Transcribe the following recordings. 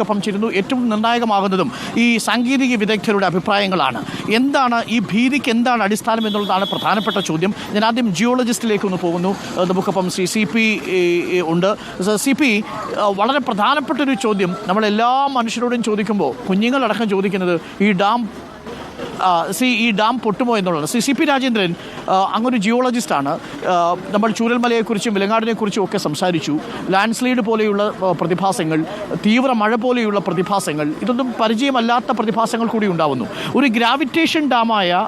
നമുക്കൊപ്പം ചേരുന്നു ഏറ്റവും നിർണായകമാകുന്നതും ഈ സാങ്കേതിക വിദഗ്ധരുടെ അഭിപ്രായങ്ങളാണ്. എന്താണ് ഈ ഭീതിക്ക് എന്താണ് അടിസ്ഥാനം എന്നുള്ളതാണ് പ്രധാനപ്പെട്ട ചോദ്യം. ഞാൻ ആദ്യം ജിയോളജിസ്റ്റിലേക്ക് ഒന്ന് പോകുന്നു. നമുക്കൊപ്പം ശ്രീ സി പി ഉണ്ട്. സി പി വളരെ പ്രധാനപ്പെട്ട ഒരു ചോദ്യം നമ്മൾ എല്ലാ മനുഷ്യരോടും ചോദിക്കുമ്പോൾ കുഞ്ഞുങ്ങളടക്കം ചോദിക്കുന്നത് ഈ ഡാം സി ഈ ഡാം പൊട്ടുമോ എന്നുള്ളത് സി സി പി രാജേന്ദ്രൻ അങ്ങൊരു ജിയോളജിസ്റ്റാണ് നമ്മൾ ചൂരൽമലയെക്കുറിച്ചും വിലങ്ങാടിനെക്കുറിച്ചും ഒക്കെ സംസാരിച്ചു. ലാൻഡ് സ്ലൈഡ് പോലെയുള്ള പ്രതിഭാസങ്ങൾ തീവ്ര മഴ പോലെയുള്ള പ്രതിഭാസങ്ങൾ ഇതൊന്നും പരിചയമല്ലാത്ത പ്രതിഭാസങ്ങൾ കൂടി ഉണ്ടാവുന്നു. ഒരു ഗ്രാവിറ്റേഷൻ ഡാമായ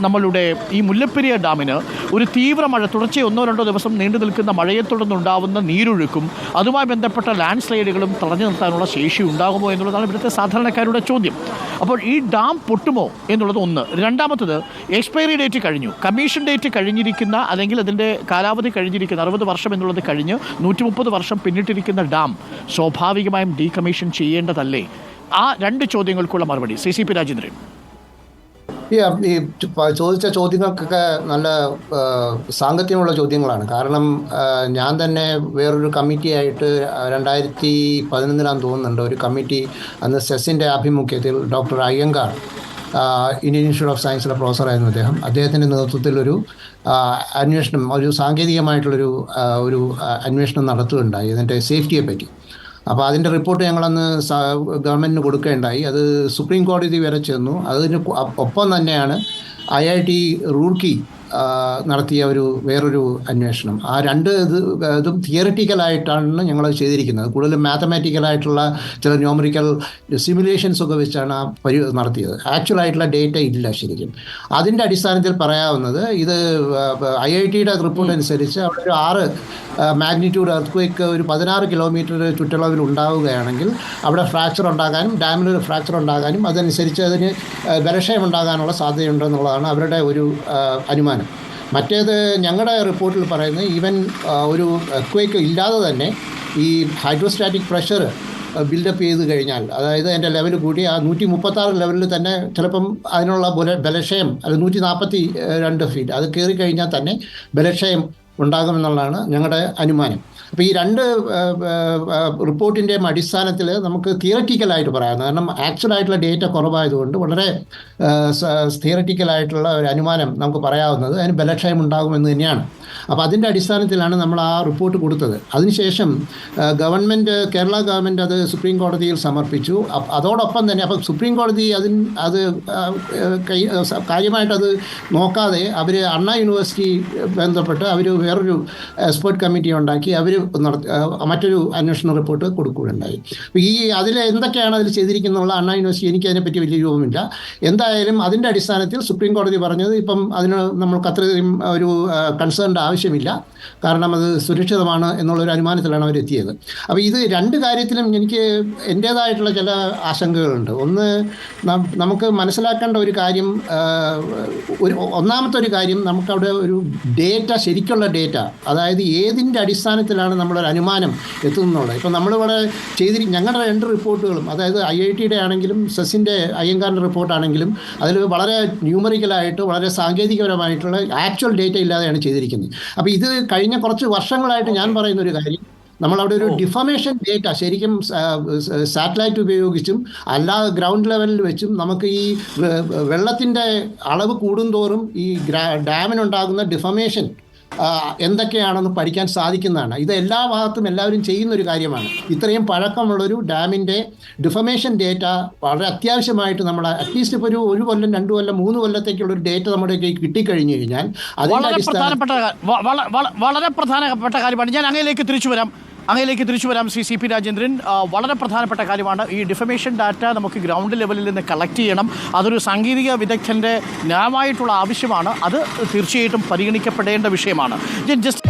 നമ്മളുടെ ഈ മുല്ലപ്പെരിയ ഡാമിന് ഒരു തീവ്ര മഴ തുടർച്ച ഒന്നോ രണ്ടോ ദിവസം നീണ്ടു നിൽക്കുന്ന മഴയെ തുടർന്നുണ്ടാവുന്ന നീരൊഴുക്കും അതുമായി ബന്ധപ്പെട്ട ലാൻഡ് സ്ലൈഡുകളും തടഞ്ഞു നിർത്താനുള്ള ശേഷി ഉണ്ടാകുമോ എന്നുള്ളതാണ് ഇവിടുത്തെ സാധാരണക്കാരുടെ ചോദ്യം. അപ്പോൾ ഈ ഡാം പൊട്ടുമോ എന്നുള്ളത് ഒന്ന്. രണ്ടാമത്തത് എക്സ്പയറി ഡേറ്റ് കഴിഞ്ഞു. കമ്മീഷൻ ഡേറ്റ് കഴിഞ്ഞിരിക്കുന്ന അല്ലെങ്കിൽ അതിന്റെ കാലാവധി കഴിഞ്ഞിരിക്കുന്ന അറുപത് വർഷം എന്നുള്ളത് കഴിഞ്ഞ് നൂറ്റി മുപ്പത് വർഷം പിന്നിട്ടിരിക്കുന്ന ഡാം സ്വാഭാവികമായും ഡീകമ്മീഷൻ ചെയ്യേണ്ടതല്ലേ? ആ രണ്ട് ചോദ്യങ്ങൾക്കുള്ള മറുപടി. C C P Rajendran. ഈ ചോദിച്ച ചോദ്യങ്ങൾക്കൊക്കെ നല്ല സാങ്കത്യമുള്ള ചോദ്യങ്ങളാണ്. കാരണം ഞാൻ തന്നെ വേറൊരു കമ്മിറ്റി ആയിട്ട് രണ്ടായിരത്തി പതിനൊന്നിലാന്ന് തോന്നുന്നുണ്ട് ഒരു കമ്മിറ്റി അന്ന് സെസിന്റെ ആഭിമുഖ്യത്തിൽ doctor Iyengar Indian institute of സയൻസിലെ പ്രൊഫസറായിരുന്നു അദ്ദേഹം. അദ്ദേഹത്തിന്റെ നേതൃത്വത്തിൽ ഒരു അന്വേഷണം ഒരു സാങ്കേതികമായിട്ടുള്ളൊരു ഒരു അന്വേഷണം നടത്തുകയുണ്ടായി. ഇതിന്റെ സേഫ്റ്റിയെ പറ്റി അപ്പോൾ അതിന്റെ റിപ്പോർട്ട് ഞങ്ങളന്ന് ഗവൺമെന്റിന് കൊടുക്കേണ്ടായി. അത് സുപ്രീം കോടതി വരെ ചെന്നു. അതിന് ഒപ്പം തന്നെയാണ് ഐ ഐ ടി റൂർക്കി നടത്തിയ ഒരു വേറൊരു അന്വേഷണം. ആ രണ്ട് ഇത് ഇതും തിയറിറ്റിക്കലായിട്ടാണ് ഞങ്ങൾ ചെയ്തിരിക്കുന്നത്. കൂടുതലും മാത്തമാറ്റിക്കലായിട്ടുള്ള ചില ന്യൂമറിക്കൽ സിമുലേഷൻസ് ഒക്കെ വെച്ചാണ് ആ പരി നടത്തിയത്. ആക്ച്വൽ ആയിട്ടുള്ള ഡേറ്റ ഇല്ല ശരിക്കും. അതിന്റെ അടിസ്ഥാനത്തിൽ പറയാവുന്നത് ഇത് ഐ ഐ ടിയുടെ റിപ്പോർട്ട് അനുസരിച്ച് അവിടെ ഒരു ആറ് മാഗ്നിറ്റ്യൂഡ് എർത്ത് ഒരു പതിനാറ് കിലോമീറ്റർ ചുറ്റളവിൽ ഉണ്ടാവുകയാണെങ്കിൽ അവിടെ ഫ്രാക്ചർ ഉണ്ടാകാനും ഡാമിലൊരു ഫ്രാക്ചർ ഉണ്ടാകാനും അതനുസരിച്ച് അതിന് ബലക്ഷയം ഉണ്ടാകാനുള്ള സാധ്യതയുണ്ടെന്നുള്ളതാണ് അവരുടെ ഒരു ആ, മറ്റേത് ഞങ്ങളുടെ റിപ്പോർട്ടിൽ പറയുന്നത് ഈവൻ ഒരു എക്വേക്ക് ഇല്ലാതെ തന്നെ ഈ ഹൈഡ്രോസ്റ്റാറ്റിക് പ്രഷർ ബിൽഡപ്പ് ചെയ്ത് കഴിഞ്ഞാൽ അതായത് എന്റെ ലെവൽ കൂടി ആ നൂറ്റി മുപ്പത്താറ് ലെവലിൽ തന്നെ ചിലപ്പം അതിനുള്ള ബല ബലക്ഷയം അത് നൂറ്റി നാൽപ്പത്തി രണ്ട് ഫീറ്റ് അത് കയറി കഴിഞ്ഞാൽ തന്നെ ബലക്ഷയം ഉണ്ടാകുമെന്നുള്ളതാണ് ഞങ്ങളുടെ അനുമാനം. അപ്പോൾ ഈ രണ്ട് റിപ്പോർട്ടിന്റെയും അടിസ്ഥാനത്തിൽ നമുക്ക് തിയററ്റിക്കലായിട്ട് പറയാം. കാരണം ആക്ച്വൽ ആയിട്ടുള്ള ഡേറ്റ കുറവായതുകൊണ്ട് വളരെ തിയററ്റിക്കലായിട്ടുള്ള ഒരു അനുമാനം നമുക്ക് പറയാവുന്നത് അതിന് ബലക്ഷയം ഉണ്ടാകുമെന്ന് തന്നെയാണ്. അപ്പോൾ അതിന്റെ അടിസ്ഥാനത്തിലാണ് നമ്മൾ ആ റിപ്പോർട്ട് കൊടുത്തത്. അതിനുശേഷം ഗവൺമെന്റ് കേരള ഗവൺമെന്റ് അത് സുപ്രീം കോടതിയിൽ സമർപ്പിച്ചു. അതോടൊപ്പം തന്നെ അപ്പോൾ സുപ്രീം കോടതി അതിന് അത് കാര്യമായിട്ടത് നോക്കാതെ അവർ അണ്ണാ യൂണിവേഴ്സിറ്റി ബന്ധപ്പെട്ട് അവർ വേറൊരു എക്സ്പേർട്ട് കമ്മിറ്റി ഉണ്ടാക്കി അവർ മറ്റൊരു അന്വേഷണ റിപ്പോർട്ട് കൊടുക്കുകയുണ്ടായി. ഈ അതിൽ എന്തൊക്കെയാണ് അതിൽ ചെയ്തിരിക്കുന്നുള്ള അണ്ണാ യൂണിവേഴ്സിറ്റി എനിക്ക് അതിനെപ്പറ്റി വലിയ രൂപമില്ല. എന്തായാലും അതിന്റെ അടിസ്ഥാനത്തിൽ സുപ്രീം കോടതി പറഞ്ഞത് ഇപ്പം അതിന് നമ്മൾക്ക് അത്രയും ഒരു കൺസേൺഡ് ആവശ്യമില്ല. കാരണം അത് സുരക്ഷിതമാണ് എന്നുള്ളൊരു അനുമാനത്തിലാണ് അവരെത്തിയത്. അപ്പോൾ ഇത് രണ്ട് കാര്യത്തിലും എനിക്ക് എന്റേതായിട്ടുള്ള ചില ആശങ്കകളുണ്ട്. ഒന്ന് നമുക്ക് മനസ്സിലാക്കേണ്ട ഒരു കാര്യം ഒരു ഒന്നാമത്തെ ഒരു കാര്യം നമുക്കവിടെ ഒരു ഡേറ്റ ശരിക്കുള്ള ഡേറ്റ അതായത് ഏതിന്റെ അടിസ്ഥാനത്തിലാണ് നമ്മളൊരു അനുമാനം എത്തുന്നുള്ളത് ഇപ്പം നമ്മളിവിടെ ചെയ്തിരി ഞങ്ങളുടെ രണ്ട് റിപ്പോർട്ടുകളും അതായത് ഐ ഐ ടിയുടെ ആണെങ്കിലും സെസിന്റെ അയ്യങ്കാരന്റെ റിപ്പോർട്ടാണെങ്കിലും അതിൽ വളരെ ന്യൂമറിക്കലായിട്ട് വളരെ സാങ്കേതികപരമായിട്ടുള്ള ആക്ച്വൽ ഡേറ്റ ഇല്ലാതെയാണ് ചെയ്തിരിക്കുന്നത്. അപ്പോൾ ഇത് കഴിഞ്ഞ കുറച്ച് വർഷങ്ങളായിട്ട് ഞാൻ പറയുന്ന ഒരു കാര്യം. നമ്മളവിടെ ഒരു ഡിഫമേഷൻ ഡേറ്റ ശരിക്കും സാറ്റലൈറ്റ് ഉപയോഗിച്ചും അല്ലാതെ ഗ്രൗണ്ട് ലെവലിൽ വെച്ചും നമുക്ക് ഈ വെള്ളത്തിന്റെ അളവ് കൂടുന്തോറും ഈ ഗ്രാ ഡാമിനുണ്ടാകുന്ന ഡിഫമേഷൻ എന്തൊക്കെയാണെന്ന് പഠിക്കാൻ സാധിക്കുന്നതാണ്. ഇത് എല്ലാ ഭാഗത്തും എല്ലാവരും ചെയ്യുന്ന ഒരു കാര്യമാണ്. ഇത്രയും പഴക്കമുള്ളൊരു ഡാമിന്റെ ഡിഫമേഷൻ ഡേറ്റ വളരെ അത്യാവശ്യമായിട്ട് നമ്മൾ അറ്റ്ലീസ്റ്റ് ഇപ്പോൾ ഒരു ഒരു കൊല്ലം രണ്ട് കൊല്ലം മൂന്ന് കൊല്ലത്തേക്കുള്ള ഒരു ഡേറ്റ നമ്മുടെ കയ്യിൽ കിട്ടിക്കഴിഞ്ഞു കഴിഞ്ഞാൽ വളരെ പ്രധാനപ്പെട്ട വളരെ പ്രധാനപ്പെട്ട കാര്യമാണ്. ഞാൻ അങ്ങയിലേക്ക് തിരിച്ചു വരാം. അങ്ങയിലേക്ക് തിരിച്ചു വരാം ശ്രീ സി പി രാജേന്ദ്രൻ. വളരെ പ്രധാനപ്പെട്ട കാര്യമാണ്. ഈ ഡിഫമേഷൻ ഡാറ്റ നമുക്ക് ഗ്രൗണ്ട് ലെവലിൽ നിന്ന് കളക്ട് ചെയ്യണം. അതൊരു സാങ്കേതിക വിദഗ്ധന്റെ ന്യായമായിട്ടുള്ള ആവശ്യമാണ്. അത് തീർച്ചയായിട്ടും പരിഗണിക്കപ്പെടേണ്ട വിഷയമാണ്. ജസ്റ്റ്